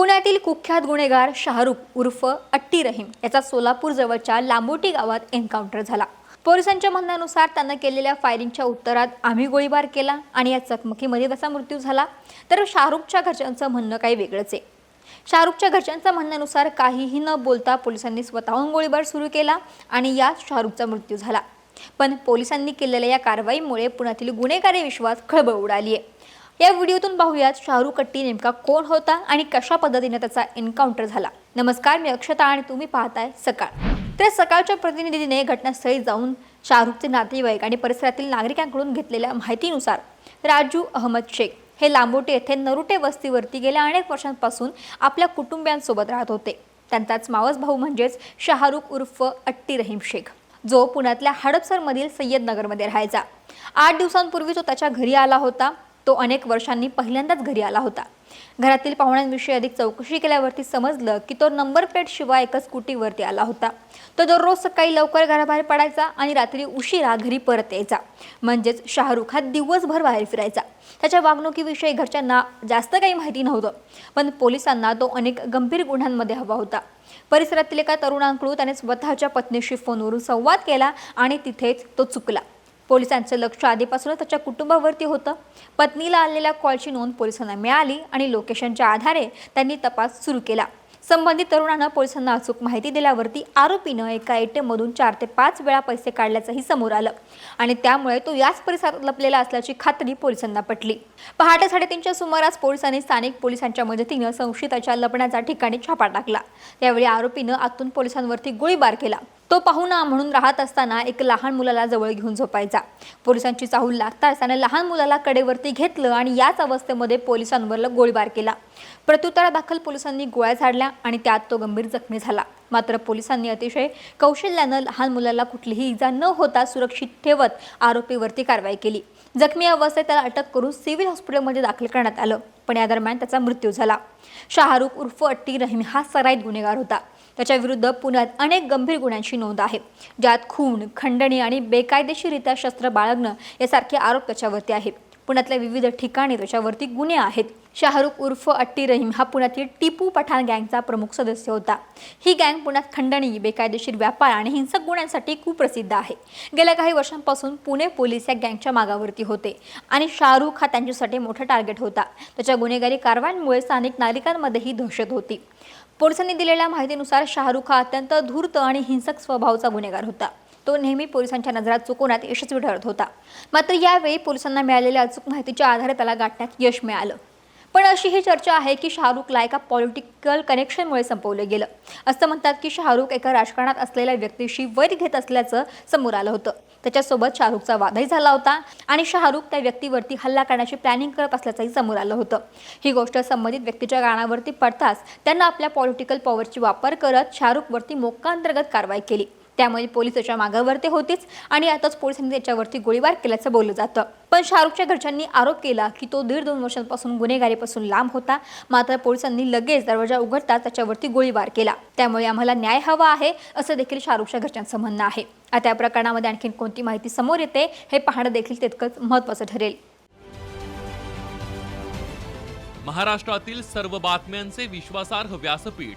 पुण्यातील कुख्यात गुन्हेगार शाहरुख उर्फ अट्टी रहीम याचा सोलापूर जवळच्या लांबोटी गावात एन्काउंटर झाला. पोलिसांच्या म्हणण्यानुसार त्यानं केलेल्या फायरिंगच्या उत्तरात आम्ही गोळीबार केला आणि या चकमकीमध्ये त्याचा मृत्यू झाला. तर शाहरुखच्या घरच्यांचं म्हणणं काही वेगळंच आहे. शाहरुखच्या घरच्यांच्या म्हणण्यानुसार काहीही न बोलता पोलिसांनी स्वतःहून गोळीबार सुरू केला आणि यात शाहरुखचा मृत्यू झाला. पण पोलिसांनी केलेल्या या कारवाईमुळे पुण्यातील गुन्हेगारी विश्वास खळबळ उडाली आहे. या व्हिडिओतून पाहूयात शाहरुख अट्टी नेमका कोण होता आणि कशा पद्धतीने त्याचा एन्काउंटर झाला. नमस्कार मी अक्षता आणि तुम्ही पाहताय सकाळ. तर सकाळच्या प्रतिनिधीने घटनास्थळी जाऊन शाहरुखचे नातेवाईक आणि परिसरातील नागरिकांकडून घेतलेल्या माहितीनुसार राजू अहमद शेख हे लांबोटे येथे नरुटे वस्तीवरती गेल्या अनेक वर्षांपासून आपल्या कुटुंबियांसोबत राहत होते. त्यांचाच मावस भाऊ म्हणजेच शाहरुख उर्फ अट्टी रहीम शेख. जो पुण्यातल्या हडपसरमधील सय्यदनगरमध्ये राहायचा. आठ दिवसांपूर्वी तो त्याच्या घरी आला होता. तो अनेक वर्षांनी पहिल्यांदाच घरी आला होता. घरातील पाहुण्यांविषयी अधिक चौकशी केल्यावरती समजलं की तो नंबर प्लेट शिवाय एका स्कूटीवरती आला होता. तो दररोज सकाळी लवकर घराबाहेर पडायचा आणि रात्री उशिरा घरी परत यायचा. म्हणजेच शाहरुख हा दिवसभर बाहेर फिरायचा. त्याच्या वागणुकीविषयी घरच्यांना जास्त काही माहिती नव्हतं पण पोलिसांना तो अनेक गंभीर गुन्ह्यांमध्ये हवा होता. परिसरातील एका तरुणांकडून त्याने स्वतःच्या पत्नीशी फोनवरून संवाद केला आणि तिथेच तो चुकला. पोलिसांचं लक्ष आधीपासूनच त्याच्या कुटुंबावरती होतं. पत्नीला आलेल्या कॉलची नोंद पोलिसांना मिळाली आणि लोकेशनच्या आधारे त्यांनी तपास सुरू केला. संबंधित तरुणानं पोलिसांना अचूक माहिती दिल्यावरती आरोपीनं एका एटीएममधून चार ते पाच वेळा पैसे काढल्याचंही समोर आलं आणि त्यामुळे तो याच परिसरात लपलेला असल्याची खात्री पोलिसांना पटली. पहाटे साडेतीनच्या सुमारास पोलिसांनी स्थानिक पोलिसांच्या मदतीनं संशयिताच्या लपण्याच्या ठिकाणी छापा टाकला. त्यावेळी आरोपीनं आतून पोलिसांवरती गोळीबार केला. तो पाहुणा म्हणून राहत असताना एक लहान मुलाला जवळ घेऊन झोपायचा. पोलिसांची चाहूल लागताच त्याने लहान मुलाला कडेवरती घेतलं आणि याच अवस्थेमध्ये पोलिसांवर गोळीबार केला. प्रत्युत्तरादाखल पोलिसांनी गोळ्या झाडल्या आणि त्यात तो गंभीर जखमी झाला. मात्र पोलिसांनी अतिशय कौशल्यानं लहान मुलाला कुठलीही इजा न होता सुरक्षित ठेवत आरोपीवरती कारवाई केली. जखमी अवस्थेत त्याला अटक करून सिव्हिल हॉस्पिटलमध्ये दाखल करण्यात आलं पण या दरम्यान त्याचा मृत्यू झाला. शाहरुख उर्फ अट्टी रहीम हा सराईत गुन्हेगार होता. त्याच्या विरुद्ध पुण्यात अनेक गंभीर गुन्ह्यांची नोंद आहे. ज्यात खून खंडणी आणि बेकायदेशीरित्या शस्त्र बाळगणं यासारखे आरोप त्याच्यावरती आहेत. पुण्यातल्या विविध ठिकाणी त्याच्यावरती गुन्हे आहेत. शाहरुख उर्फ अट्टी रहीम हा पुण्यातील टिपू पठाण गँगचा प्रमुख सदस्य होता. ही गँग पुण्यात खंडणी बेकायदेशीर व्यापार आणि हिंसक गुन्ह्यांसाठी खूप प्रसिद्ध आहे. गेल्या काही वर्षांपासून पुणे पोलीस या गँगच्या मागावरती होते आणि शाहरुख हा त्यांच्यासाठी मोठा टार्गेट होता. त्याच्या गुन्हेगारी कारवायांमुळे स्थानिक नागरिकांमध्येही दहशत होती. पोलिसांनी दिलेल्या माहितीनुसार शाहरुख हा अत्यंत धूर्त आणि हिंसक स्वभावाचा गुन्हेगार होता. तो नेहमी पोलिसांच्या नजरात चुकवण्यात यशस्वी ठरत होता. मात्र यावेळी पोलिसांना मिळालेल्या अचूक माहितीच्या आधारे त्याला गाठण्यात यश मिळालं. पण अशी ही चर्चा आहे की शाहरुखला एका पॉलिटिकल कनेक्शनमुळे संपवलं गेलं. असं म्हणतात की शाहरुख एका राजकारणात असलेल्या व्यक्तीशी वैर घेत असल्याचं समोर आलं होतं. त्याच्यासोबत शाहरुखचा वादही झाला होता आणि शाहरुख त्या व्यक्तीवरती हल्ला करण्याची प्लॅनिंग करत असल्याचंही समोर आलं होतं. ही गोष्ट संबंधित व्यक्तीच्या गाणावरती पडताच त्यांना आपल्या पॉलिटिकल पॉवरची वापर करत शाहरुखवरती मोक्कांतर्गत कारवाई केली. त्यामुळे पोलीस त्याच्या मागावरती होतीच आणि आताच पोलिसांनी त्याच्यावरती गोळीबार केल्याचं बोललं जातं. पण शाहरुखच्या घरच्यांनी आरोप केला की तो दीड दोन वर्षांपासून गुन्हेगारीपासून लांब होता. मात्र पोलिसांनी लगेच दरवाजा उघडताच त्याच्यावरती गोळीबार केला. त्यामुळे आम्हाला न्याय हवा आहे असं देखील शाहरुखच्या घरच्यांचं म्हणणं आहे. आता या प्रकरणामध्ये आणखीन कोणती माहिती समोर येते हे पाहणं देखील तितकंच महत्त्वाचं ठरेल. महाराष्ट्रातील सर्व बातम्यांचे विश्वासार्ह व्यासपीठ